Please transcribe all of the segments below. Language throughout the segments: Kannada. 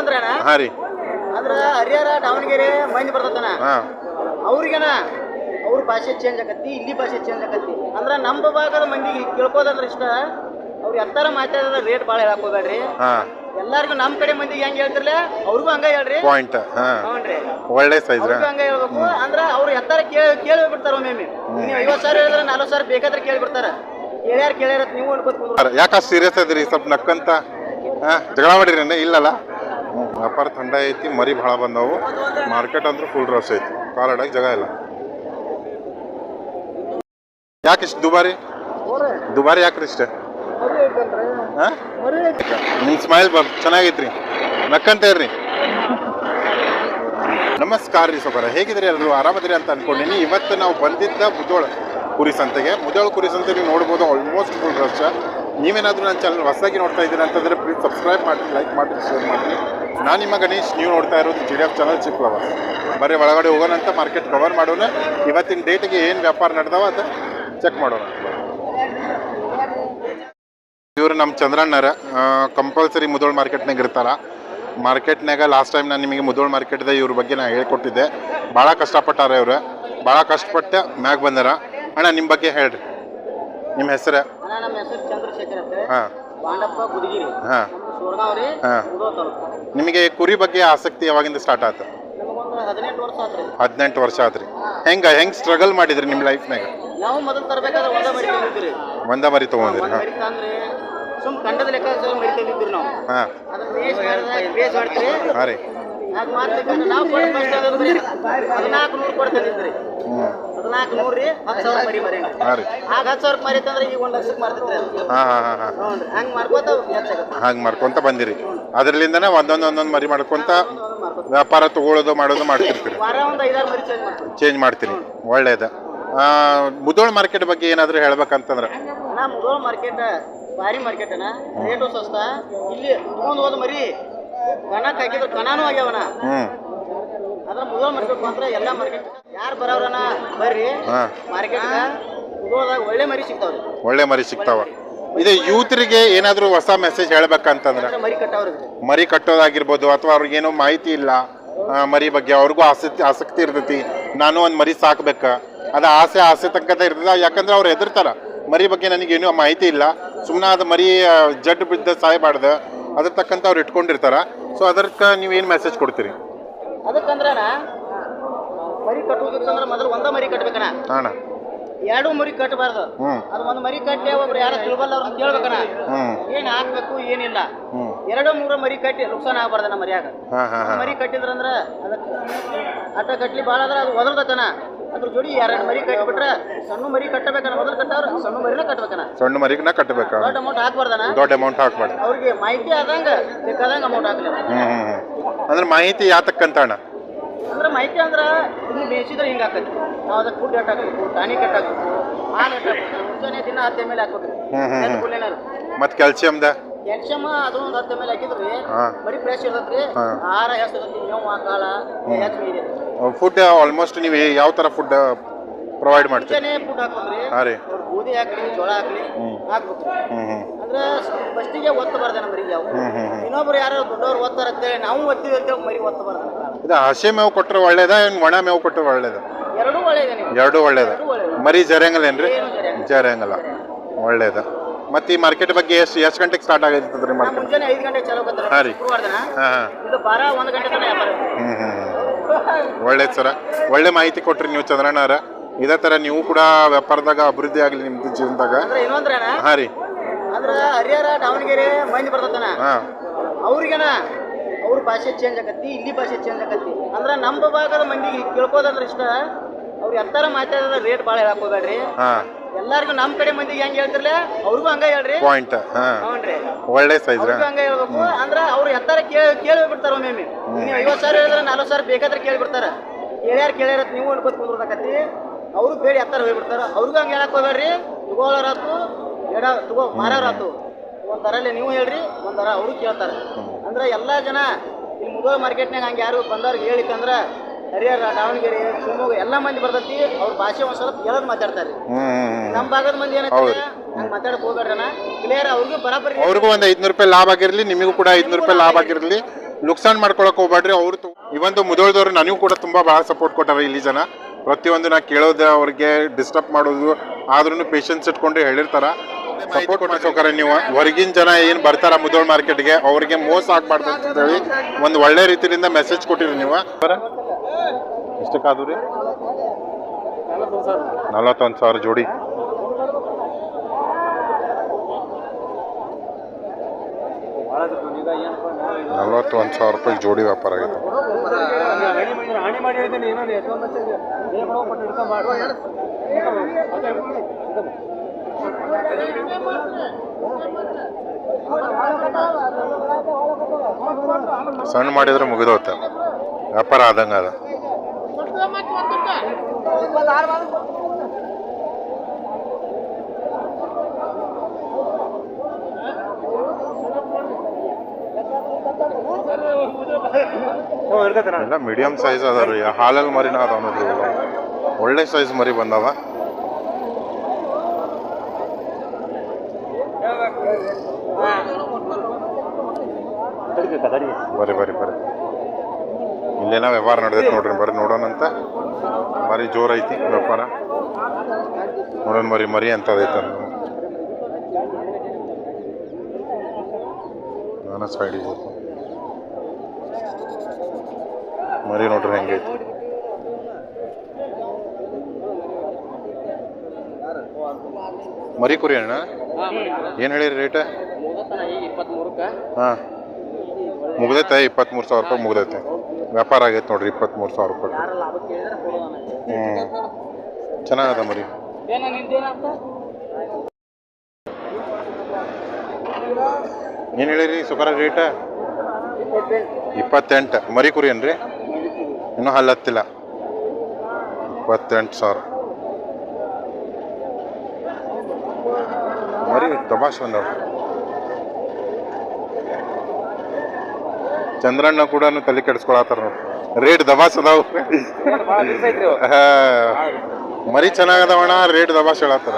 ಹಾಂ ರೀ. ಅಂದ್ರ ಹರಿಹರ ದಾವಣಗೆರೆ ಮಂದಿ ಬರ್ತದಣ್ಣ ಹಾಂ. ಅವ್ರಿಗೇನ? ಅವ್ರ ಭಾಷೆ ಚೇಂಜ್ ಆಗತ್ತಿ ಇಲ್ಲಿ ಭಾಷೆ ಚೇಂಜ್ ಆಗತ್ತಿ. ಅಂದ್ರ ನಮ್ಮ ಭಾಗದ ಮಂದಿಗೆ ಕೇಳ್ಕೋದಂದ್ರ ಇಷ್ಟ. ಅವ್ರು ಎತ್ತರ ಮಾತಾಡೋದ ರೇಟ್ ಬಾಳ ಹೇಳಕ್ ಹೋಗ್ಬೇಡ್ರಿ ಹಾಂ. ಎಲ್ಲಾರ್ಗು ನಮ್ ಕಡೆ ಮಂದಿಗೆ ಹೆಂಗ್ ಹೇಳ್ತಿರ್ಲ? ಅವ್ರಿಗೂ ಹಂಗ ಹೇಳ್ರಿ. ಪಾಯಿಂಟ್ ಹಾಂ. ಹ್ಞೂನ್ರಿ. ಒಳ್ಳೆ ಸೈಜ್ ಅವ್ರಿಗೂ ಹಂಗ ಹೇಳ್ಬೇಕು. ಅಂದ್ರ ಅವ್ರು ಎತ್ತರ ಕೇಳಿ ಕೇಳಿ ಬಿಡ್ತಾರ ಒಮ್ಮೆ ನೀವು ಐವತ್ ಸಾವಿರ ಹೇಳಿದ್ರೆ ನಲ್ವತ್ ಸಾವಿರ ಬೇಕಾದ್ರೆ ಕೇಳಿ ಬಿಡ್ತಾರ. ಕೇಳ್ಯಾರ ಕೇಳ್ಯಾರ ನೀವು ಅನ್ಕೋತ ಯಾಕೆ ಸೀರಿಯಸ್ ಅದ್ರಿ? ಸ್ವಲ್ಪ ನಕ್ಕಂತ ಹಾಂ ಜಗಳ ಮಾಡಿರಿ ಇಲ್ಲಲ್ಲ? ವ್ಯಾಪಾರ ಥಂಡ ಐತಿ, ಮರಿ ಭಾಳ ಬಂದವು. ಮಾರ್ಕೆಟ್ ಅಂದ್ರೆ ಫುಲ್ ರಶ್ ಐತಿ. ಕಾಲ್ ಕಾಲಾಡಕ್ಕೆ ಜಾಗ ಇಲ್ಲ. ಯಾಕೆ ಇಷ್ಟು ದುಬಾರಿ? ದುಬಾರಿ ಯಾಕ್ರಿ ಇಷ್ಟೇ? ಹಾಂ? ಸ್ಮೈಲ್ ಬಂದ್ ಚೆನ್ನಾಗೈತ್ರಿ. ನಕ್ಕಂತ ಇರ್ರಿ. ನಮಸ್ಕಾರ ರೀ ಸೊಬರ ಹೇಗಿದ್ರಿ ಎಲ್ಲರೂ? ಆರಾಮದಿರಿ ಅಂತ ಅನ್ಕೊಂಡಿನಿ. ಇವತ್ತು ನಾವು ಬಂದಿದ್ದ ಮುದೋಳ ಕುರಿ ಸಂತೆಗೆ. ಮುದೋಳ ಕುರಿ ಸಂತೆ ನೀವು ನೋಡ್ಬೋದು ಆಲ್ಮೋಸ್ಟ್ ಫುಲ್ ರಶ್ ನೀವೇನಾದರೂ ನನ್ನ ಚಾನಲ್ ಹೊಸದಾಗಿ ನೋಡ್ತಾ ಇದ್ದೀರಾ ಅಂತಂದರೆ ಪ್ಲೀಸ್ ಸಬ್ಸ್ಕ್ರೈಬ್ ಮಾಡಿ ಲೈಕ್ ಮಾಡಿ ಶೇರ್ ಮಾಡಿ. ನಾನು ನಿಮ್ಮ ಗಣೇಶ್ ನೀವು ನೋಡ್ತಾ ಇರೋದು ಜಿ ಡಿ ಎಫ್ ಚಾನಲ್ ಚಿಕ್ಕವ ಬರೀ ಒಳಗಡೆ ಹೋಗೋಣ ಅಂತ ಮಾರ್ಕೆಟ್ ಕವರ್ ಮಾಡೋಣ. ಇವತ್ತಿನ ಡೇಟಿಗೆ ಏನು ವ್ಯಾಪಾರ ನಡೆದವ ಅದು ಚೆಕ್ ಮಾಡೋಣ. ಇವರು ನಮ್ಮ ಚಂದ್ರಣ್ಣರ ಕಂಪಲ್ಸರಿ ಮುದೋಳ್ ಮಾರ್ಕೆಟ್ನಾಗ ಇರ್ತಾರ. ಮಾರ್ಕೆಟ್ನಾಗ ಲಾಸ್ಟ್ ಟೈಮ್ ನಾನು ನಿಮಗೆ ಮುದೋಳ್ ಮಾರ್ಕೆಟ್ದ ಇವ್ರ ಬಗ್ಗೆ ನಾನು ಹೇಳ್ಕೊಟ್ಟಿದ್ದೆ. ಭಾಳ ಕಷ್ಟಪಟ್ಟಾರ ಇವರು. ಭಾಳ ಕಷ್ಟಪಟ್ಟು ಮ್ಯಾಗ ಬಂದಾರ. ಅಣ್ಣ ನಿಮ್ಮ ಬಗ್ಗೆ ಹೇಳ್ರಿ. ನಿಮ್ಮ ಹೆಸರು? ಹಾಂ. ಹಾಂ. ನಿಮಗೆ ಕುರಿ ಬಗ್ಗೆ ಆಸಕ್ತಿ ಯಾವಾಗಿಂದ ಸ್ಟಾರ್ಟ್ ಆಯ್ತು ಹದಿನೆಂಟು ವರ್ಷ ಆತ್ರಿ. ಹೆಂಗ ಹೆಂಗ್ ಸ್ಟ್ರಗಲ್ ಮಾಡಿದ್ರಿ ನಿಮ್ಮ ಲೈಫ್ನಾಗ ನಾವು ಮೊದಲು ತರಬೇಕಾದ್ರೆ ಒಂದ ಮರಿ ತಂದಿದ್ರಿ ಒಂದ ಮರಿ ತೊಗೊಂಡಿರಿ ಮರಿ ತಂದ್ರಿ ಸುಮ್ ಕಂಡದ ಲೆಕ್ಕ ಸರ್ ಮರಿ ತಂದಿದ್ರಿ ನಾವು. ಹಾಂ. ಬೇಸ್ ಮಾಡ್ತೀರಿ. ಹಾಂ ರೀ. ಯಾಕೆ ಮಾಡ್ಬೇಕಂದ್ರೆ ನಾವು ಕೊಟ್ಟು ಫಸ್ಟ್ ಅದಂದ್ರಿ ಹದಿನಾಲ್ಕು ನೂರು ಕೊಟ್ಟು ಹದಿನಾಲ್ಕು ನೂರು ರೀ ಹತ್ತು ಸಾವಿರ ಮರಿ ಮರಿ ಹಾಂ ರೀ. ಆಗ ಹತ್ತು ಸಾವಿರ ಮರಿ ತಂದ್ರೆ ಈಗ ಒಂದು ಲಕ್ಷಕ್ಕೆ ಮಾರ್ತಿದ್ರಿ ಅದು. ಹಾಂ ಹಾಂ ಹಾಂ ಹಾಂ. ಹ್ಞೂ ರೀ ಹಂಗೆ ಮಾಡ್ಕೋತ ಹೆಚ್ಚಾಗತ್ತೆ ಹಾಗೆ ಮಾಡ್ಕೊಂತ ಬಂದಿರಿ. ಅದರಲ್ಲಿಂದನೇ ಒಂದೊಂದು ಒಂದೊಂದು ಮರಿ ಮಾಡ್ಕೊಂತ ವ್ಯಾಪಾರ ತಗೊಳ್ಳೋದು ಮಾಡೋದು ಮಾಡ್ತಿರ್ತೀರಿ. ವಾರ ಒಂದು ಐದಾರು ಮರಿ ಚೇಂಜ್ ಮಾಡ್ತೀವಿ. ಚೇಂಜ್ ಮಾಡ್ತೀರಿ. ಒಳ್ಳೇದು. ಮುದೋಳ್ ಮಾರ್ಕೆಟ್ ಬಗ್ಗೆ ಏನಾದರೂ ಹೇಳ್ಬೇಕಂತಂದ್ರೆ? ನಾ ಮುಗೋಳ್ ಮಾರ್ಕೆಟ್ ಭಾರಿ ಮಾರ್ಕೆಟ್ ಅಣ್ಣ. ರೇಟು ಸಸ್ತಾ. ಇಲ್ಲಿ ತಗೊಂಡು ಹೋದ ಮರಿ ಕಣಕ್ ಹಾಕಿದ್ರೆ ಕಣಾನು ಆಗ್ಯಾವಣ. ಹ್ಞೂ ಅದ್ರ ಮುಗೋಳ್ ಮಾರ್ಕೆಟ್ ಮಾತ್ರ ಎಲ್ಲ ಮಾರ್ಕೆಟ್ ಯಾರು ಬರೋರನ ಬರ್ರಿ. ಹಾಂ. ಮಾರ್ಕೆಟ್ ಮುಗೋಳದಾಗ ಒಳ್ಳೆ ಮರಿ ಸಿಗ್ತಾವ್ರಿ. ಒಳ್ಳೆ ಮರಿ ಸಿಗ್ತಾವ. ಇದು ಯೂತ್ರಿಗೆ ಏನಾದರೂ ಹೊಸ ಮೆಸೇಜ್ ಹೇಳ್ಬೇಕಂತಂದ್ರೆ? ಮರಿ ಮರಿ ಕಟ್ಟೋದಾಗಿರ್ಬೋದು ಅಥವಾ ಅವ್ರಿಗೇನೋ ಮಾಹಿತಿ ಇಲ್ಲ ಆ, ಮರಿ ಬಗ್ಗೆ ಅವ್ರಿಗೂ ಆಸಕ್ತಿ ಆಸಕ್ತಿ ಇರ್ತೈತಿ. ನಾನು ಒಂದು ಮರಿ ಸಾಕ್ಬೇಕ. ಅದು ಆಸೆ ಆಸೆ ತನಕ ಇರ್ತದ. ಯಾಕಂದ್ರೆ ಅವ್ರು ಹೆದರ್ತಾರ. ಮರಿ ಬಗ್ಗೆ ನನಗೇನು ಮಾಹಿತಿ ಇಲ್ಲ. ಸುಮ್ಮನೆ ಅದು ಮರಿ ಆ, ಜಡ್ ಬಿದ್ದ ಸಾಯಬಾರ್ದು. ಅದ್ರ ತಕ್ಕಂತ ಅವ್ರು ಇಟ್ಕೊಂಡಿರ್ತಾರ. ಸೊ ಅದಕ್ಕೆ ನೀವೇನು ಮೆಸೇಜ್ ಕೊಡ್ತೀರಿ? ಅದಕ್ಕಂದ್ರಣ ಮರಿ ಕಟ್ಟುವುದಕ್ಕಂದ್ರ ಮೊದಲು ಒಂದ ಮರಿ ಕಟ್ಬೇಕಣ. ಅಣ್ಣ ಎರಡು ಮರಿ ಕಟ್ಟಬಾರ್ದು ಹ್ಞೂ ಅದು ಒಂದು ಮರಿ ಕಟ್ಟಿ ಒಬ್ರು ಯಾರು ತಿಳ್ಬಲ್ಲ ಅವ್ರನ್ನ ಕೇಳ್ಬೇಕಣ ಹ್ಞೂ ಏನ್ ಹಾಕ್ಬೇಕು ಏನಿಲ್ಲ. ಹ್ಞೂ ಎರಡು ಮೂರು ಮರಿ ಕಟ್ಟಿ ನುಕ್ಸಾನ ಆಗ್ಬಾರ್ದಣ್ಣ ಮರಿಯಾಗ. ಹಾಂ ಹಾಂ ಹಾಂ. ಮರಿ ಕಟ್ಟಿದ್ರಂದ್ರ ಅದಕ್ಕೆ ಅಟ್ಟ ಕಟ್ಲಿ ಭಾಳ ಅದ್ರ ಅದು ಒದರ್ದತನ. ಅದ್ರ ಜೋಡಿ ಎರಡು ಮರಿ ಕಟ್ಬಿಟ್ರೆ ಸಣ್ಣ ಮರಿ ಕಟ್ಟಬೇಕನ ಮೊದಲು ಕಟ್ಟವ್ರ ಸಣ್ಣ ಮರಿನ ಕಟ್ಬೇಕನ ಸಣ್ಣ ಮರಿಗನ್ನ ಕಟ್ಟಬೇಕು. ದೊಡ್ಡ ಅಮೌಂಟ್ ಹಾಕ್ಬಾರ್ದನ? ದೊಡ್ಡ ಅಮೌಂಟ್ ಹಾಕ್ಬಾರ್ದು. ಅವ್ರಿಗೆ ಮಾಹಿತಿ ಆದಂಗ ಬೇಕಾದಂಗ ಅಮೌಂಟ್ ಹಾಕ್ಲಿ. ಹ್ಞೂ ಹ್ಞೂ ಅಂದ್ರೆ ಮಾಹಿತಿ ಯಾತಕ್ಕಂತ ಅಣ್ಣ ಅಂದ್ರೆ ಮಾಹಿತಿ ಅಂದ್ರೆ ಇನ್ನು ಬೇಯಿಸಿದ್ರೆ ಹಿಂಗೆ ಹಾಕತಿ ನಾವು ಅದಕ್ಕೆ ಫುಡ್ ಎಟ್ ಹಾಕ್ಬೇಕು ಟಾನಿಕ್ ಎಟ್ ಹಾಕ್ಬೇಕು ಹಾಲು ಎಟ್ ಹಾಕ್ಬೇಕು ಮುಂಜಾನೆ ದಿನ ಹತ್ತೆ ಮೇಲೆ ಹಾಕ್ಬೇಕು ಮತ್ತು ಕ್ಯಾಲ್ಸಿಯಮ್ದ ಕ್ಯಾಲ್ಸಿಯಮ್ ಅದು ಒಂದು ಹತ್ತು ಮೇಲೆ ಹಾಕಿದ್ರಿ ಹಾಂ. ಬರೀ ಫ್ರೆಶ್ ಇರ್ತೈತ್ರಿ. ಹಾ. ಆಹಾರ ಇರ್ತೈತಿ ಮೇವು ಕಾಳ ಹೆಚ್ಚು ಇದೆ? ಫುಡ್ ಆಲ್ಮೋಸ್ಟ್ ನೀವು ಯಾವ ಥರ ಫುಡ್ ಪ್ರೊವೈಡ್ ಮಾಡ್ತೀರಿ? ಮುಂಜಾನೆ ಫುಡ್ ಹಾಕ್ಬೇಕ್ರಿ. ಹಾಂ ರೀ. ಅವ್ರು ಗೋಧಿ ಹಾಕ್ಲಿ ಜೋಳ ಹಾಕ್ಲಿ ಹ್ಮ್. ಹಾಕ್ಬೇಕು ಹ್ಞೂ ಹ್ಞೂ ಅಂದ್ರೆ ಫಸ್ಟಿಗೆ ಒತ್ತಬಾರ್ದು ನಮ್ಮರಿಗೆ ಯಾವ ಹ್ಞೂ ಹ್ಞೂ ಹ್ಞೂ ಇನ್ನೊಬ್ರು ಯಾರು ದೊಡ್ಡವ್ರು ಓದ್ತಾರ ಅಂತೇಳಿ ನಾವು ಓದ್ತೀವಿ ಅಂತೇಳಿ ಮರಿ ಒತ್ತಬಾರ್ದು ಇದು ಹಸಿ ಮೇವು ಕೊಟ್ಟರೆ ಒಳ್ಳೇದ ಏನು ಒಣ ಮೇವು ಕೊಟ್ಟರೆ ಒಳ್ಳೇದ? ಎರಡು ಒಳ್ಳೇದೇ ನೀವು ಎರಡೂ ಒಳ್ಳೇದ? ಎರಡೂ ಒಳ್ಳೇದು. ಮರಿ ಜರಂಗಲ್ಲೇನ್ರಿ ಏನ್ರಿ? ಜರಂಗಲ್ಲ ಒಳ್ಳೇದ? ಮತ್ತು ಈ ಮಾರ್ಕೆಟ್ ಬಗ್ಗೆ ಎಷ್ಟು ಎಷ್ಟು ಗಂಟೆಗೆ ಸ್ಟಾರ್ಟ್ ಆಗಿರ್ತದ ರೀ ಮಾರ್ಕೆಟ್ ಮುಂಜಾನೆ ಐದು ಗಂಟೆ ಚಲೋ ಬರ್ತಾರೆ ಹಾಂ ರೀ. ಹಾಂ ಹಾಂ. ಇದು ಬಾರ ಒಂದು ಗಂಟೆ ತನಕ ವ್ಯಾಪಾರ. ಹ್ಞೂ ಹ್ಞೂ ಹ್ಞೂ ಒಳ್ಳೇದು ಸರ. ಒಳ್ಳೆ ಮಾಹಿತಿ ಕೊಟ್ರಿ ನೀವು ಚಂದ್ರಣ್ಣವ್ರ ಇದೇ ಥರ ನೀವು ಕೂಡ ವ್ಯಾಪಾರದಾಗ ಅಭಿವೃದ್ಧಿ ಆಗಲಿ ನಿಮ್ಮದು ಜೀವನದಾಗ. ಅಂದ್ರೆ ಹಾಂ ರೀ. ಅಂದ್ರೆ ಹರಿಹರ ದಾವಣಗೆರೆ ಮಂದಿ ಬರ್ತದ ಹಾಂ. ಅವ್ರಿಗೇನ ಅವ್ರ ಭಾಷೆ ಚೇಂಜ್ ಆಗತ್ತಿ ಇಲ್ಲಿ ಭಾಷೆ ಚೇಂಜ್ ಆಗತ್ತಿ. ಅಂದ್ರೆ ನಮ್ಮ ಭಾಗದ ಮಂದಿಗೆ ಕೇಳ್ಕೋದಂದ್ರೆ ಇಷ್ಟ. ಅವ್ರು ಎತ್ತಾರ ಮಾತಾಡಿದ್ರೆ ರೇಟ್ ಭಾಳ ಹೇಳಕ್ ಹೋಗ್ಬೇಡ್ರಿ. ಎಲ್ಲಾರ್ಗು ನಮ್ಮ ಕಡೆ ಮಂದಿಗೆ ಹೆಂಗ್ ಹೇಳ್ತಿರಲ್ಲ ಅವ್ರಿಗೂ ಹಂಗ ಹೇಳ್ರಿ. ಪಾಯಿಂಟ್ ಹ್ಞೂನ್ರಿ. ಒಳ್ಳೆ ಸೈಜ್ ಅವ್ರಿಗೂ ಹಂಗ ಹೇಳ್ಬೇಕು. ಅಂದ್ರ ಅವ್ರು ಎತ್ತರ ಕೇಳಿ ಕೇಳಿ ಬಿಡ್ತಾರ ಒಮ್ಮೆ ನೀವು ಐವತ್ತು ಸಾವಿರ ಹೇಳಿದ್ರೆ ನಲ್ವತ್ತು ಸಾವಿರ ಬೇಕಾದ್ರೆ ಕೇಳಿ ಬಿಡ್ತಾರ. ಕೇಳ್ಯಾರ ಕೇಳ್ಯಾರ ನೀವು ಅನ್ಕೋತ ಕುಂದ್ರಕತ್ತಿ ಅವ್ರು ಬೇಡಿ ಎತ್ತರ ಹೋಗ್ಬಿಡ್ತಾರ. ಅವ್ರಿಗೂ ಹಂಗ ಹೇಳಕ್ ಹೋಗ್ಬೇಡ್ರಿ. ತಗೋಳೋರಾತು ಎಡ ತಗೋ ಮಾರೋರಾತು. ಒಂದ್ ದರಲ್ಲಿ ನೀವು ಹೇಳ್ರಿ ಒಂದರ ಅವ್ರು ಅವರು ಕೇಳ್ತಾರ ಅಂದ್ರ ಎಲ್ಲಾ ಜನ ಇಲ್ಲಿ ಮುಗೋಳ ಮಾರ್ಕೆಟ್ನಾಗ ಹಂಗ ಯಾರು ಬಂದವ್ರಿಗೆ ಹೇಳಿಕಂದ್ರ ಹರಿಹರ ದಾವಣಗೆರೆ ಶಿವಮೊಗ್ಗ ಎಲ್ಲ ಮಂದಿ ಬರ್ತೈತಿ. ಅವ್ರ ಭಾಷೆ ಒಂದ್ ಸ್ವಲ್ಪ ಹೇಳೋದ್ ಮಾತಾಡ್ತಾರೆ. ನಮ್ಮ ಭಾಗದ ಮಂದಿ ಏನಂತಾರೆ ಹಂಗ ಮಾತಾಡಕ್ ಹೋಗ್ಬೇಡ್ರಣ ಕ್ಲಿಯರ್ ಅವ್ರಿಗೂ ಬರಾಬರಿ ಅವ್ರಿಗೂ ಒಂದು ಐದ್ನೂರು ರೂಪಾಯಿ ಲಾಭ ಆಗಿರಲಿ ನಿಮಗೂ ಕೂಡ ಐದ್ನೂರು ರೂಪಾಯಿ ಲಾಭ ಆಗಿರಲಿ. ನುಕ್ಸಾನ್ ಮಾಡ್ಕೊಳಕ್ ಹೋಗ್ಬೇಡ್ರಿ ಅವ್ರು ಇವಂದು ಮುದೋಳ್ದವ್ರು ನನಗೂ ಕೂಡ ತುಂಬಾ ಬಹಳ ಸಪೋರ್ಟ್ ಕೊಟ್ಟಾರ ಇಲ್ಲಿ ಜನ. ಪ್ರತಿಯೊಂದು ನಾ ಕೇಳೋದು ಅವ್ರಿಗೆ ಡಿಸ್ಟರ್ಬ್ ಮಾಡೋದು ಆದ್ರೂ ಪೇಷನ್ಸ್ ಇಟ್ಕೊಂಡು ಹೇಳಿರ್ತಾರ. ಸಪೋರ್ಟ್ ಮಾಡ್ಕೋಕಾರ ನೀವು. ಹೊರಗಿನ ಜನ ಏನು ಬರ್ತಾರ ಮುದೋಳ್ ಮಾರ್ಕೆಟ್ಗೆ ಅವ್ರಿಗೆ ಮೋಸ ಆಗ್ಬಾರ್ದು ಅಂತ ಹೇಳಿ ಒಂದು ಒಳ್ಳೆ ರೀತಿಯಿಂದ ಮೆಸೇಜ್ ಕೊಟ್ಟಿರಿ ನೀವು. ಎಷ್ಟಕ್ಕಾದ್ವು ರೀ ನಲವತ್ತೊಂದು ಸಾವಿರ ಜೋಡಿ. ನಲವತ್ತೊಂದು ಸಾವಿರ ರೂಪಾಯಿ ಜೋಡಿ ವ್ಯಾಪಾರ ಆಗೈತೆ. ಸಣ್ಣ ಮಾಡಿದ್ರೆ ಮುಗಿದೋತ ವ್ಯಾಪಾರ ಆದಂಗ ಅದ. ಎಲ್ಲ ಮೀಡಿಯಂ ಸೈಜ್ ಅದ ರೀ ಹಾಲಲ್ಲಿ ಮರಿನ ಅದಾವ ನೋಡ್ರಿ ಒಳ್ಳೆ ಸೈಜ್ ಮರಿ ಬಂದವ. ಬರೀ ಬರ್ರಿ ಇಲ್ಲೇನ ವ್ಯವಹಾರ ನಡೆದೈತೆ ನೋಡ್ರಿ ಬರ್ರಿ ನೋಡೋಣಂತ ಮರಿ ಜೋರ್ ಐತಿ ವ್ಯಾಪಾರ. ನೋಡೋಣ ಮರಿ ಮರಿ ಅಂತ ಅದೈತೆ ನಾನು ಸೈಡಿಗೆ ಮರಿ ನೋಡ್ರಿ ಹೆಂಗೈತಿ ಮರಿ ಕುರಿ ಅಣ್ಣ? ಏನು ಹೇಳಿರಿ ರೇಟ್ ಹಾ ಹಾಂ. ಮುಗ್ದೈತೆ? ಇಪ್ಪತ್ತ್ಮೂರು ಸಾವಿರ ರೂಪಾಯಿ ಮುಗ್ದೈತೆ. ವ್ಯಾಪಾರ ಆಗೈತೆ ನೋಡ್ರಿ ಇಪ್ಪತ್ತ್ಮೂರು ಸಾವಿರ ರೂಪಾಯಿ. ಹ್ಞೂ ಚೆನ್ನಾಗದ ಮರಿ. ಏನ ಏನು ಹೇಳಿರಿ ಸುಕರ ರೇಟ ಇಪ್ಪತ್ತೆಂಟು. ಮರಿ ಕುರಿ ಏನ್ರಿ? ಇನ್ನೂ ಹಲ್ಲತ್ತಿಲ್ಲ. ಇಪ್ಪತ್ತೆಂಟು ಸಾವಿರ. ಮರಿ ತಮಾಷೆ ಬಂದವ ಚಂದ್ರಣ್ಣ ಕೂಡ ತಲೆ ಕೆಡಿಸ್ಕೊಳತ್ತಾರ ರೇಟ್ ದಬಾಸ್ ಅದಾವ. ಮರಿ ಚೆನ್ನಾಗದವಣ ರೇಟ್ ದಬಾಸ್ ಹೇಳತ್ತಾರ.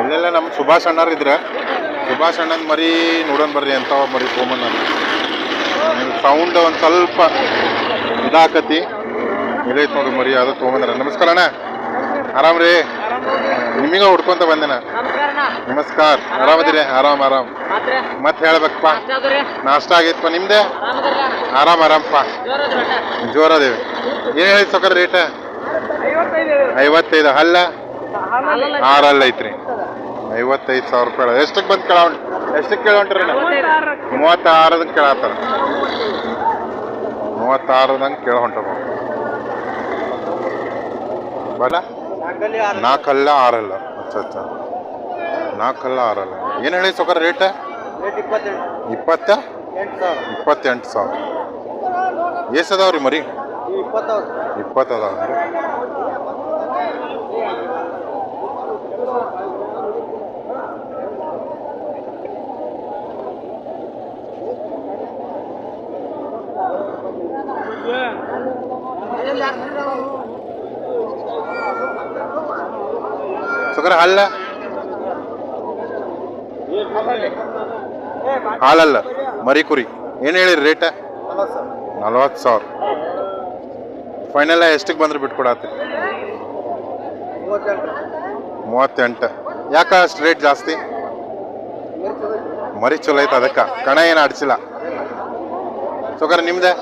ಅಲ್ಲೆಲ್ಲ ನಮ್ಮ ಸುಭಾಷ್ ಅಣ್ಣರ್ ಇದ್ರ. ಸುಭಾಷ್ ಅಣ್ಣನ ಮರಿ ನೋಡೋಣ ಬರ್ರಿ ಅಂತ ಮರಿ ತೊಗೊಂಬಂದ ಸೌಂಡ್ ಒಂದು ಸ್ವಲ್ಪ ಇದಾಕತಿ. ಇದೈತೆ ನೋಡ್ರಿ ಮರಿ ಅದು ತೊಗೊಂಬಂದ್ರ ನಮಸ್ಕಾರ ಅಣ್ಣ. ಆರಾಮ್ ರೀ ನಿಮಗೆ ಹುಡ್ಕೊಂತ ಬಂದೇನ. ನಮಸ್ಕಾರ. ಆರಾಮದಿರಿ? ಆರಾಮ್ ಆರಾಮ್. ಮತ್ ಮತ್ತೆ ಹೇಳ್ಬೇಕಪ್ಪ. ನಾಷ್ಟ ಆಗೈತಪ್ಪ ನಿಮ್ದೆ? ಆರಾಮ್ ಆರಾಮಪ್ಪ ಜೋರ ಜೋರದೇವಿ. ಏನು ಹೇಳಿ ಸಕ್ಕ ರೇಟ ಐವತ್ತೈದು. ಹಲ್ಲ ಆರಲ್ಲ ಐತ್ರಿ. ಐವತ್ತೈದು ಸಾವಿರ ರೂಪಾಯಿ. ಎಷ್ಟಕ್ಕೆ ಬಂದು ಕೇಳ ಎಷ್ಟಕ್ಕೆ ಕೇಳೊಂಟ್ರಿ ಮೂವತ್ತಾರದಂಗೆ ಕೇಳತ್ತಾರ ಮೂವತ್ತಾರದಂಗೆ ಕೇಳ ಹೊಂಟ ಬಲ ನಾಲ್ಕಲ್ಲ ಆರಲ್ಲ? ಅಚ್ಚ ಅಚ್ಚ. ನಾಲ್ಕಲ್ಲ ಆರಲ್ಲ. ಏನು ಹೇಳಿ ಸೊಕರ ರೇಟ್? ಇಪ್ಪತ್ತ? ಇಪ್ಪತ್ತೆಂಟು ಸಾವಿರ. ಎಷ್ಟು ರೀ ಮರಿ? ಇಪ್ಪತ್ತು ಅದಾವ ರೀ ಸುಗರ ಹಲ್ಲ ಹಾಲಲ್ಲ. ಮರಿ ಕುರಿ. ಏನು ಹೇಳಿರಿ ರೇಟ ನಲ್ವತ್ತು ಸಾವಿರ. ಫೈನಲ್ ಎಷ್ಟಕ್ಕೆ ಬಂದ್ರೆ ಬಿಟ್ಕೊಡತ್ತೆ ಮೂವತ್ತೆಂಟು. ಯಾಕ ಅಷ್ಟು ರೇಟ್ ಜಾಸ್ತಿ? ಮರಿ ಚಲೋ ಐತೆ ಅದಕ್ಕೆ. ಕಣ ಏನು ಅಡ್ಸಿಲ್ಲ ಸುಗರ್ ನಿಮ್ದೆ?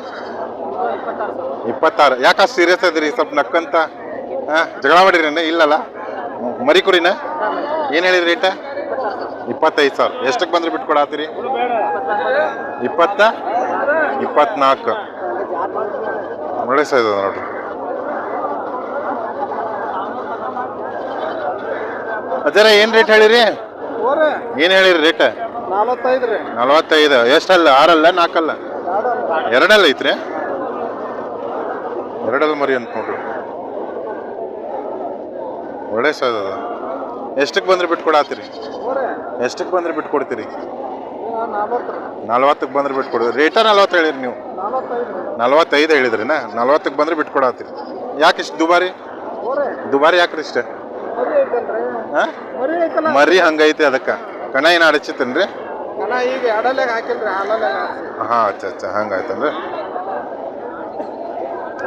ಇಪ್ಪತ್ತಾರು. ಯಾಕೆ ಸೀರಿಯಸ್ ಅದಿರಿ ಸ್ವಲ್ಪ ನಕ್ಕಂತ? ಹಾಂ, ಜಗಳ ಮಾಡಿರಿ ಇಲ್ಲಲ್ಲ? ಮರಿ ಕುರಿನ ಏನು ಹೇಳಿರಿ ರೇಟ ಇಪ್ಪತ್ತೈದು ಸಾವಿರ. ಎಷ್ಟಕ್ಕೆ ಬಂದ್ರೆ ಬಿಟ್ಕೊಡಾತೀರಿ ಇಪ್ಪತ್ತ? ಇಪ್ಪತ್ನಾಲ್ಕು. ಒಳ್ಳೆ ಸೈಜ್ ಅದ ನೋಡ್ರಿ. ಏನು ರೇಟ್ ಹೇಳಿರಿ? ಏನು ಹೇಳಿರಿ ರೇಟ್ ನಲವತ್ತೈದು. ಎಷ್ಟಲ್ಲ? ಆರಲ್ಲ? ನಾಲ್ಕಲ್ಲ? ಎರಡಲ್ಲ ಐತ್ರಿ? ಎರಡಲ್ಲ ಮರಿ ಅಂತ ನೋಡ್ರಿ. ಒಳ್ಳೆ ಸರ್ ಅದು. ಎಷ್ಟಕ್ಕೆ ಬಂದ್ರೆ ಬಿಟ್ಕೊಡತ್ತೀರಿ ಎಷ್ಟಕ್ಕೆ ಬಂದ್ರೆ ಬಿಟ್ಕೊಡ್ತೀರಿ? ಕೊಡ್ತೀರಿ ನಲ್ವತ್ತಕ್ಕೆ ಬಂದ್ರೆ ಬಿಟ್ಕೊಡ್ತೀರಿ ರೇಟ ನಲ್ವತ್ತು ಹೇಳಿರಿ ನೀವು. ನಲವತ್ತೈದು ಹೇಳಿದ್ರಿನ? ನಲ್ವತ್ತಕ್ಕೆ ಬಂದ್ರೆ ಬಿಟ್ಕೊಡತ್ತೀರಿ ಯಾಕೆ ಇಷ್ಟು ದುಬಾರಿ? ದುಬಾರಿ ಯಾಕ್ರಿ ಇಷ್ಟ? ಮರಿ ಹಂಗೈತೆ ಅದಕ್ಕೆ. ಕಣ ಏನು ಅಡಚಿತ್ತೇನ್ರಿ? ಹಾಂ, ಅಚ್ಚ ಅಚ್ಚ, ಹಂಗಾಯ್ತನ್ರಿ.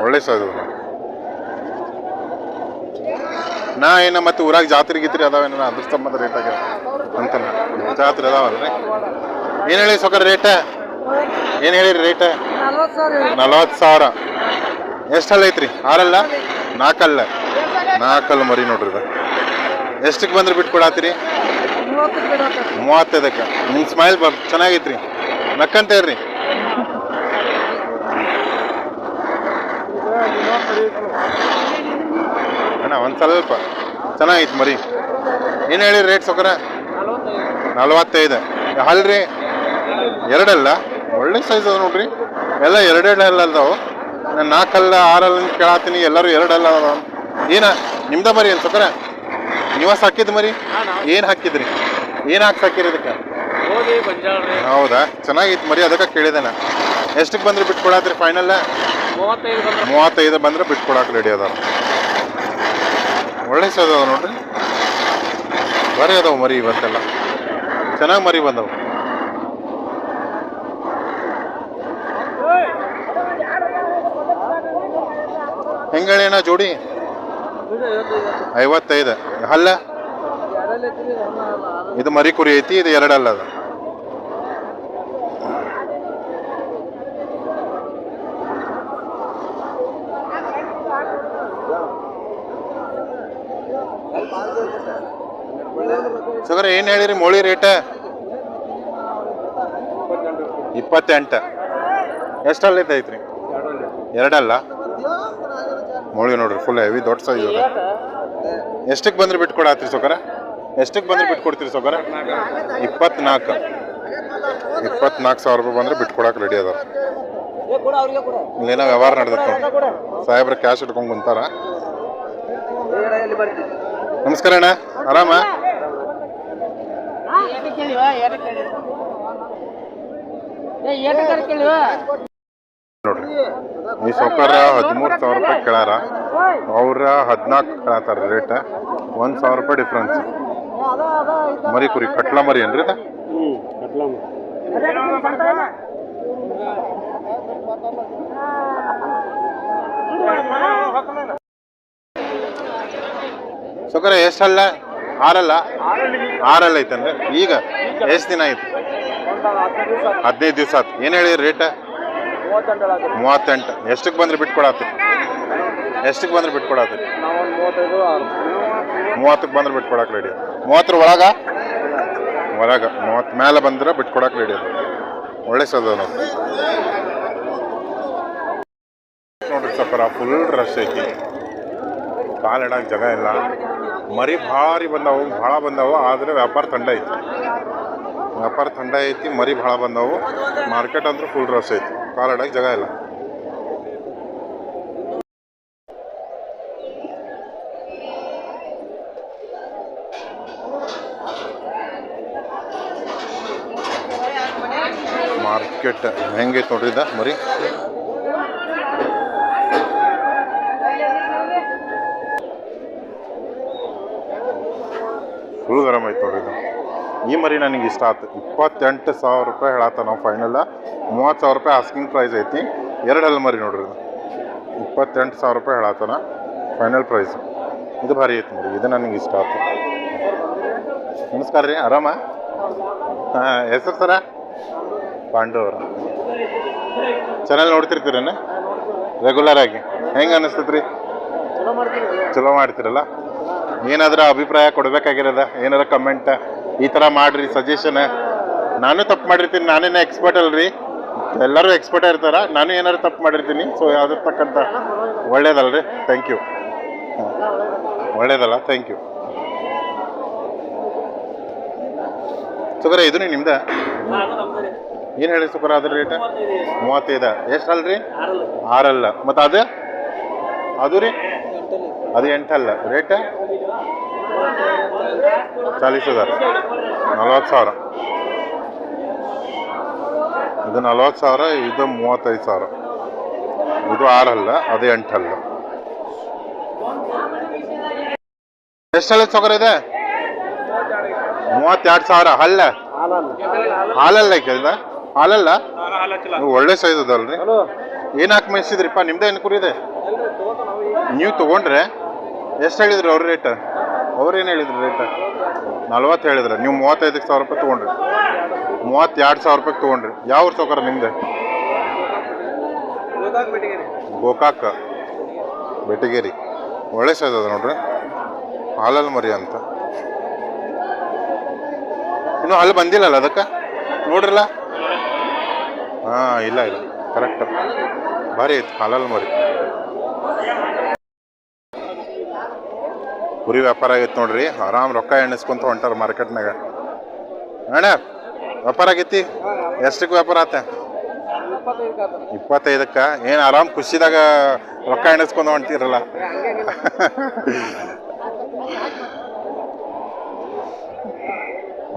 ಒಳ್ಳೆ ಸದು ನಾ ಏನ ಮತ್ತೆ ಊರಾಗ ಜಾತ್ರೆ ಗೀತ್ರಿ ಅದಾವೇನ ಅದ್ರ ಸಂಬಂಧ ರೇಟ್ ಆಗ್ಯಾವ ಅಂತ ಜಾತ್ರೆ ಅದಾವಲ್ರಿ? ಏನು ಹೇಳಿ ಸೊಕರ್ ರೇಟ ಏನು ಹೇಳಿರಿ ರೇಟ ನಲ್ವತ್ತು ಸಾವಿರ. ಎಷ್ಟಲ್ಲ ಐತ್ರಿ? ಆರಲ್ಲ? ನಾಲ್ಕಲ್ಲ ನಾಲ್ಕಲ್ಲ ಮರಿ ನೋಡ್ರಿ ಎಷ್ಟಕ್ಕೆ ಬಂದ್ರೆ ಬಿಟ್ಟು ಕೊಡಾತೀರಿ? ಮೂವತ್ತೈದಕ್ಕೆ. ನಿಮ್ಮ ಸ್ಮೈಲ್ ಬ ಚೆನ್ನಾಗೈತ್ರಿ. ನಕ್ಕಂತ ಇರ್ರಿ ಅಣ್ಣ, ಒಂದು ಸ್ವಲ್ಪ. ಚೆನ್ನಾಗೈತೆ ಮರಿ. ಏನು ಹೇಳಿ ರೇಟ್ ಸೊಕರ ನಲ್ವತ್ತೈದು. ಹಲ್ರಿ? ಎರಡಲ್ಲ? ಒಳ್ಳೆ ಸೈಜ್ ಅದ ನೋಡ್ರಿ. ಎಲ್ಲ ಎರಡೆರಡು ಅದಾವು. ನಾನು ನಾಲ್ಕಲ್ಲ ಆರಲ್ಲ ಕೇಳತ್ತೀನಿ ಎಲ್ಲರೂ ಎರಡಲ್ಲ ಅದ ಏನ ನಿಮ್ದ ಮರಿ ಏನು ಸೊಕರ ನಿವಾಸ ಸಾಕಿದ್ ಮರಿ? ಏನು ಹಾಕಿದ್ರಿ? ಏನು ಹಾಕಿ ಸಾಕಿರಿ ಅದಕ್ಕೆ? ಹೌದಾ? ಚೆನ್ನಾಗಿತ್ತು ಮರಿ ಅದಕ್ಕೆ ಕೇಳಿದೆ ನಾ. ಎಷ್ಟಕ್ಕೆ ಬಂದ್ರೆ ಬಿಟ್ಕೊಡಾತ್ರಿ ಕೊಡತ್ರಿ ಫೈನಲ್ ಮೂವತ್ತೈದು ಬಂದ್ರೆ ಬಿಟ್ಕೊಡಕ್ಕೆ ರೆಡಿ ಅದಾರ. ಒಳ್ಳೆ ಸೇದ ಅದಾವ ನೋಡ್ರಿ. ಬರೀ ಅದಾವ ಮರಿ ಇವತ್ತೆಲ್ಲ. ಚೆನ್ನಾಗಿ ಮರಿ ಬಂದವು. ಹೆಂಗಳೇನ ಜೋಡಿ? ಐವತ್ತೈದು. ಅಲ್ಲ ಇದು ಮರಿ ಕುರಿ ಐತಿ, ಇದು ಎರಡಲ್ಲ ಅದು ಸಗರ ಏನು ಹೇಳಿರಿ ಮೋಳಿ ರೇಟ್ ಇಪ್ಪತ್ತೆಂಟ. ಎಷ್ಟಲ್ಲಿ ಐತ್ರಿ? ಎರಡಲ್ಲ? ಮೋಳಿ ನೋಡ್ರಿ ಫುಲ್ ಹೆವಿ ದೊಡ್ಡ ಸೈಜ್ ಎಷ್ಟಕ್ಕೆ ಬಂದ್ರೆ ಬಿಟ್ಕೊಡತ್ರಿ ಸೋಕರ ಎಷ್ಟಕ್ಕೆ ಬಂದ್ರೆ ಬಿಟ್ಕೊಡ್ತೀರಿ ಸೊಕರ ಇಪ್ಪತ್ನಾಲ್ಕು. ಇಪ್ಪತ್ನಾಲ್ಕು ಸಾವಿರ ರೂಪಾಯಿ ಬಂದ್ರೆ ಬಿಟ್ಕೊಡಕ್ಕೆ ರೆಡಿ ಅದಾರ. ಇಲ್ಲೇನೋ ವ್ಯವಹಾರ ನಡೆದತ್ತೆ ನೋಡಿ ಸಾಹೇಬ್ರ ಕ್ಯಾಶ್ ಇಟ್ಕೊಂಡ್ ಕುಂತಾರ ನಮಸ್ಕಾರ ಅಣ್ಣ. ಆರಾಮ? ನೋಡ್ರಿ, ಈ ಸೌಕರ್ಯ ಹದಿಮೂರು ಸಾವಿರ ರೂಪಾಯಿ ಕೇಳಾರ. ಅವ್ರ ಹದಿನಾಲ್ಕು ಕೇಳತ್ತಾರ ರೇಟ್ ಒಂದು ಸಾವಿರ ರೂಪಾಯಿ ಡಿಫ್ರೆನ್ಸ್ ಮರಿ ಕುರಿ, ಕಟ್ಲ ಮರಿ ಏನ್ರಿ ಇದು? ಸೌಕರ್ಯ ಎಷ್ಟಲ್ಲ ಆರಲ್ಲ? ಆರಲ್ಲ ಐತನ್ರಿ? ಈಗ ಎಷ್ಟು ದಿನ ಆಯ್ತು? ಹದಿನೈದು ದಿವಸ ಆಯ್ತು. ಏನು ಹೇಳಿ ರೇಟ್ ಮೂವತ್ತೆಂಟು. ಎಷ್ಟಕ್ಕೆ ಬಂದ್ರೆ ಬಿಟ್ಕೊಡತ್ತಿ ಎಷ್ಟಕ್ಕೆ ಬಂದ್ರೆ ಬಿಟ್ಕೊಡತ್ತಿ ಮೂವತ್ತಕ್ಕೆ ಬಂದ್ರೆ ಬಿಟ್ಕೊಡಕ್ಕೆ ರೆಡಿ ಮೂವತ್ತರ ಒಳಗ? ಹೊರಗ ಮೂವತ್ತು ಮೇಲೆ ಬಂದ್ರೆ ಬಿಟ್ಕೊಡಕ್ಕೆ ರೆಡಿ ಅದು. ಒಳ್ಳೆ ಸದ ನೋಡ್ರಿ ಸಪ್ಪರ ಫುಲ್ ರಶ್ ಐತಿ. ಕಾಲಿಡಕ್ಕೆ ಜಾಗ ಇಲ್ಲ. ಮರಿ ಭಾರಿ ಬಂದವು, ಭಾಳ ಬಂದವು, ಆದರೆ ವ್ಯಾಪಾರ ತಂಡ ಐತಿ. ವ್ಯಾಪಾರ ತಂಡ ಐತಿ, ಮರಿ ಭಾಳ ಬಂದವು. ಮಾರ್ಕೆಟ್ ಅಂದ್ರೆ ಫುಲ್ ರಸ್ ಐತಿ, ಕಾಲ್ ಇಡಕ್ಕೆ ಜಾಗ ಇಲ್ಲ. ಮಾರ್ಕೆಟ್ ಹೆಂಗೈತೆ ನೋಡ್ರಿ ಮರಿ? ಫುಲ್ ಗರಮ್ ಐತೆ ನೋಡ್ರಿ ಇದು. ಈ ಮರಿ ನನಗೆ ಇಷ್ಟ ಆಯ್ತು ಇಪ್ಪತ್ತೆಂಟು ಸಾವಿರ ರೂಪಾಯಿ ಹೇಳತ್ತ ನಾವು ಫೈನಲ್ ಮೂವತ್ತು ಸಾವಿರ ರೂಪಾಯಿ ಆಸ್ಕಿಂಗ್ ಪ್ರೈಸ್ ಐತಿ. ಎರಡಲ್ಲ ಮರಿ ನೋಡ್ರಿ ಇದು. ಇಪ್ಪತ್ತೆಂಟು ಸಾವಿರ ರೂಪಾಯಿ ಹೇಳತ್ತಾನ ಫೈನಲ್ ಪ್ರೈಸ್ ಇದು ಭಾರಿ ಐತಿ ನೋಡಿ ಇದು ನನಗೆ ಇಷ್ಟ ಆಯ್ತು ನಮಸ್ಕಾರ ರೀ. ಆರಾಮ? ಹಾಂ, ಹೆಸರು ಸರ? ಪಾಂಡು ಅವರ. ಚಾನಲ್ ನೋಡ್ತಿರ್ತೀರೇನು? ರೆಗ್ಯುಲರ್ ಆಗಿ. ಹೆಂಗೆ ಅನ್ನಿಸ್ತೈತ್ರಿ ಚಲೋ ಮಾಡ್ತೀರಲ್ಲ? ಏನಾದ್ರ ಅಭಿಪ್ರಾಯ ಕೊಡಬೇಕಾಗಿರೋದ? ಏನಾರ ಕಮೆಂಟ್ ಈ ಥರ ಮಾಡಿರಿ ಸಜೆಷನ್ ನಾನು ತಪ್ಪು ಮಾಡಿರ್ತೀನಿ ನಾನೇನು ಎಕ್ಸ್ಪರ್ಟ್ ಅಲ್ರಿ. ಎಲ್ಲರೂ ಎಕ್ಸ್ಪರ್ಟ್ ಇರ್ತಾರ, ನಾನು ಏನಾರು ತಪ್ಪು ಮಾಡಿರ್ತೀನಿ. ಸೊ ಯಾವ್ದಿರ್ತಕ್ಕಂಥ ತಕ್ಕಂತ ಒಳ್ಳೇದಲ್ರಿ. ಥ್ಯಾಂಕ್ ಯು ಒಳ್ಳೇದಲ್ಲ ಥ್ಯಾಂಕ್ ಯು ಸುಗರ, ಇದು ನಿಮ್ದ? ಏನು ಹೇಳಿ ಸುಕರ ಅದ್ರ ರೇಟ್ ಮೂವತ್ತೈದ. ಎಷ್ಟು ಅಲ್ರಿ? ಆರಲ್ಲ. ಮತ್ತು ಅದು? ಅದು ರೀ? ಅದು ಎಂಟಲ್ಲ. ರೇಟ್ ಚಾಲೀಸ್ ಹಜಾರ್ ನಲ್ವತ್ತು ಸಾವಿರ. ಇದು ನಲ್ವತ್ತು ಸಾವಿರ, ಇದು ಮೂವತ್ತೈದು ಸಾವಿರ. ಇದು ಆರಲ್ಲ ಅದು ಎಂಟಲ್ಲ ಎಷ್ಟಲ್ಲ ಸೊಗರ ಇದೆ? ಮೂವತ್ತೆರಡು ಸಾವಿರ, ಹಲ್ಲ? ಹಾಲಲ್ಲ ಕೇಳಿದ ಹಾಲಲ್ಲ? ಒಳ್ಳೆ ಸೈಜ್ ಅದಲ್ರಿ ಏನಾಕ ಹಾಕಿ ಮೇಯಿಸಿದ್ರಿಪ್ಪ ನಿಮ್ದೇ ಏನು ಕುರಿ ಇದೆ? ನೀವು ತಗೊಂಡ್ರೆ ಎಷ್ಟು ಹೇಳಿದ್ರಿ ಅವ್ರ ರೇಟ್ ಅವ್ರೇನು ಹೇಳಿದ್ರು ರೇಟ್ ನಲ್ವತ್ತು ಹೇಳಿದ್ರೆ, ನೀವು ಮೂವತ್ತೈದಕ್ಕೆ ಸಾವಿರ ರೂಪಾಯಿ ತೊಗೊಂಡ್ರಿ. ಮೂವತ್ತೆರಡು ಸಾವಿರ ರೂಪಾಯಿ ತೊಗೊಂಡ್ರಿ. ಯಾವ ಊರು ಸೌಕರ್ಯ ನಿಮ್ದು? ಗೋಕಾಕ. ಬೆಟಗೇರಿ. ಒಳ್ಳೆ ಸೈಜ್ ಅದ ನೋಡ್ರಿ. ಹಾಲಲ್ ಮರಿ ಅಂತ. ಇನ್ನು ಅಲ್ಲಿ ಬಂದಿಲ್ಲಲ್ಲ ಅದಕ್ಕೆ? ನೋಡ್ರಲ್ಲ? ಹಾಂ, ಇಲ್ಲ ಇಲ್ಲ. ಕರೆಕ್ಟ್ ಭಾರಿ ಐತೆ ಹಾಲಲ್ ಮರಿ. ಕುರಿ ವ್ಯಾಪಾರ ಆಗೈತೆ ನೋಡ್ರಿ. ಆರಾಮ್ ರೊಕ್ಕ ಎಣಿಸ್ಕೊಂತ ಹೊಂಟಾರ ಮಾರ್ಕೆಟ್ನಾಗ ಅಣ್ಣ ವ್ಯಾಪಾರ ಆಗೈತಿ? ಎಷ್ಟಕ್ಕೆ ವ್ಯಾಪಾರ ಆತ? ಇಪ್ಪತ್ತೈದಕ್ಕ. ಏನು ಆರಾಮ್ ಖುಷಿದಾಗ ರೊಕ್ಕ ಎಣಿಸ್ಕೊಂಡು ಹೊಂಟಿರಲ್ಲ.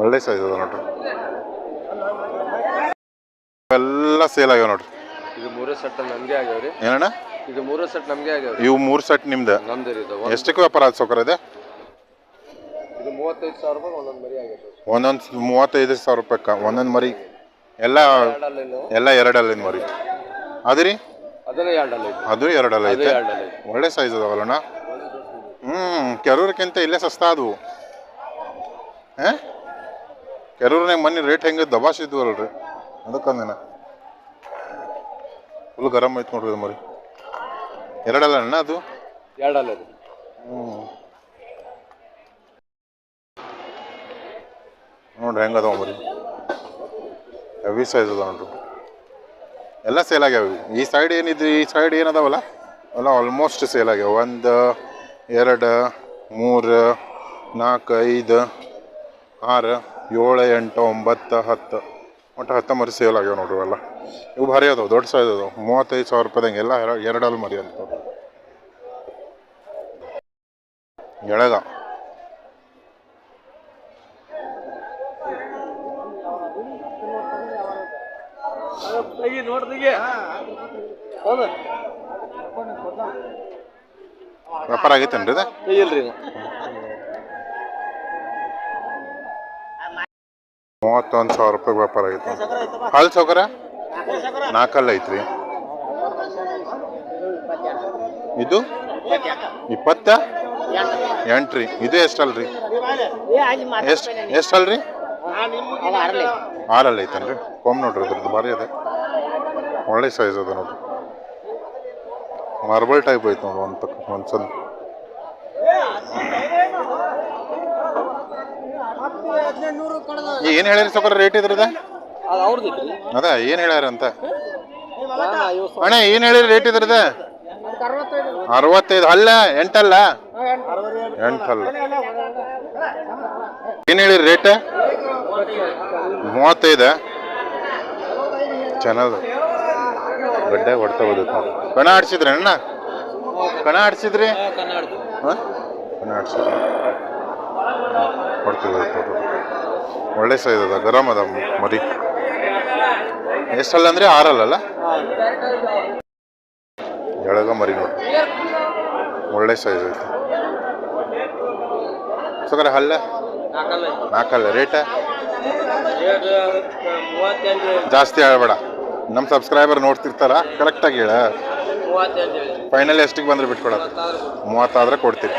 ಒಳ್ಳೆ ಸೈಜ್ ಅದ ನೋಡ್ರಿ. ಎಲ್ಲ ಸೇಲ್ ಆಗ್ಯಾವ ನೋಡ್ರಿ. ಇದು ಮೂರೇ ಸೆಟ್ ಆಗ್ಯಾವ ರೀ ಏನಣ್ಣ? ಇದು ಮೂರು ಸೆಟ್ ನಮಗೆ ಆಗ್ಯಾವ ಇವು ಮೂರು ಸೆಟ್ ನಿಮ್ದು? ಇದು. ಎಷ್ಟಕ್ಕೆ ವ್ಯಾಪಾರ ಆದ ಸೌಕರ್ಯ ಇದೆ? ಇದು ಮೂವತ್ತೈದು ಸಾವಿರ ರೂಪಾಯಿ ಒಂದೊಂದು ಮರಿ ಆಗೈತೆ ಒಂದೊಂದು ಮೂವತ್ತೈದು ಸಾವಿರ ರೂಪಾಯಿ ಒಂದೊಂದು ಮರಿ? ಎಲ್ಲ ಎರಡಲ್ಲೇನು ಎಲ್ಲ ಎರಡಲ್ಲಿನ ಮರಿ. ಅದು ರೀ? ಅದನ್ನ ಎರಡಲ್ಲ ಅದು ಎರಡಲ್ಲ ಅದು ಐತೆ? ಎರಡಲ್ಲ ಒಳ್ಳೆ ಸೈಜ್ ಅದಾವಲ್ಲಣ್ಣ ಹ್ಞೂ ಕೆರೂರಕ್ಕಿಂತ ಇಲ್ಲೇ ಸಸ್ತಾ ಅದು. ಹಾಂ? ಕೆರೂರ್ನಾಗ ಮೊನ್ನೆ ರೇಟ್ ಹೆಂಗೆ ದಬಾಸಿದ್ವು ಅಲ್ರಿ ಅದಕ್ಕಂದೇನ. ಫುಲ್ ಗರಮ್ ಐತೆ ನೋಡ್ರಿ ಇದು ಮರಿ. ಎರಡಲ್ಲ ಅಣ್ಣ ಅದು? ಎರಡಲ್ಲ ಅದು ಹ್ಞೂ ನೋಡ್ರಿ ಹೆಂಗೆ ಅದಾವ ಹೆವಿ ಸೈಜ್ ಅದಾವ ನೋಡ್ರಿ. ಎಲ್ಲ ಸೇಲ್ ಆಗ್ಯಾವ ಈ ಸೈಡ್ ಏನಿದ್ರಿ ಈ ಸೈಡ್ ಏನದಾವಲ್ಲ? ಅಲ್ಲ ಆಲ್ಮೋಸ್ಟ್ ಸೇಲ್ ಆಗ್ಯಾವ. ಒಂದು ಎರಡು ಮೂರು ನಾಲ್ಕು ಐದು ಆರು ಏಳು ಎಂಟು ಒಂಬತ್ತು ಹತ್ತು. ಒಟ್ಟು ಹತ್ತು ಮರಿ ಸೇಲ್ ಆಗ್ಯಾವ ನೋಡ್ರಿ ಎಲ್ಲ ಇವು ಭಾರಿ ಅದಾವೆ ದೊಡ್ಡ ಸೈಜ್ ಅದಾವೆ. ಮೂವತ್ತೈದು ಸಾವಿರ ರೂಪಾಯಿದಂಗೆ ಎಲ್ಲ ಎರ- ಎರಡಲ್ಲಿ ಮರಿ ಅಂತ ನೋಡ್ರಿ. ಎಳಗ. ವ್ಯಾಪಾರ ಆಗೈತೇನ್ರಿ ಇದು? ಇಲ್ರಿ ಮೂವತ್ತೊಂದು ಸಾವಿರ ರೂಪಾಯಿ ವ್ಯಾಪಾರ ಆಗೈತೆ. ಹಾಲು ಸೌಕರ್ಯ? ನಾಲ್ಕಲ್ಲ ಐತ್ರಿ. ಇದು? ಇಪ್ಪತ್ತ ಎಂಟು ರೀ ಇದು ಎಷ್ಟಲ್ರಿ? ಎಷ್ಟು ಎಷ್ಟಲ್ರಿ? ಆರಲ್ಲಿ ಐತೇನ್ರಿ? ಕೊಮ್ ನೋಡ್ರಿ ಅದ್ರದ್ದು ಭಾರಿ ಅದೇ. ಒಳ್ಳೆ ಸೈಜ್ ಅದ ನೋಡ್ರಿ. ಮಾರ್ಬಲ್ ಟೈಪ್ ಐತೆ ನೋಡ್ರಿ ಒಂದು ಪಕ್ಕ ಒಂದು ಸಲ. ಏನು ಹೇಳಿರಿ ಸೌಕರ್ಯ ರೇಟ್ ಇದ್ರದ ಅದ ಏನು ಹೇಳ್ಯಾರ ಅಂತ? ಅಣ್ಣ ಏನು ಹೇಳಿರಿ ರೇಟ್ ಇದ್ರದ ಅರವತ್ತೈದು. ಅಲ್ಲ ಎಂಟಲ್ಲ? ಎಂಟಲ್ಲ ಏನು ಹೇಳಿರಿ ರೇಟ್ ಮೂವತ್ತೈದು. ಚೆನ್ನಾಗ ಗಡ್ಡೆ ಹೊಡ್ತಾ ಹೋದೈತೆ ನೋಡಿ. ಕಣ ಆಡ್ಸಿದ್ರಿ ಅಣ್ಣ? ಕಣ ಆಡ್ಸಿದ್ರಿ? ಹಾಂ ಕಣ ಆಡ್ಸಿದ್ರಿ. ಹೊಡ್ತಾ ಹೋದೈತೆ ಒಳ್ಳೆ ಸೈಜ್ ಅದ ಗರಮ್ ಅದ ಮರಿ. ಎಷ್ಟಲ್ಲ ಅಂದ್ರೆ ಆರಲ್ಲ ಎಳಗ ಮರಿ ನೋಡಿ. ಒಳ್ಳೆ ಸೈಜ್ ಐತಿ. ಸಕರ ಹಲ್ಲ? ನಾಲ್ಕಲ್ಲ ರೇಟ? ಜಾಸ್ತಿ ಹೇಳ್ಬೇಡ. ನಮ್ಮ ಸಬ್ಸ್ಕ್ರೈಬರ್ ನೋಡ್ತಿರ್ತಾರ ಕರೆಕ್ಟಾಗಿ ಹೇಳಿ. ಫೈನಲ್ ಎಷ್ಟಿಗೆ ಬಂದ್ರೆ ಬಿಟ್ಕೊಡೋದು? ಮೂವತ್ತಾದ್ರೆ ಕೊಡ್ತೀರಿ.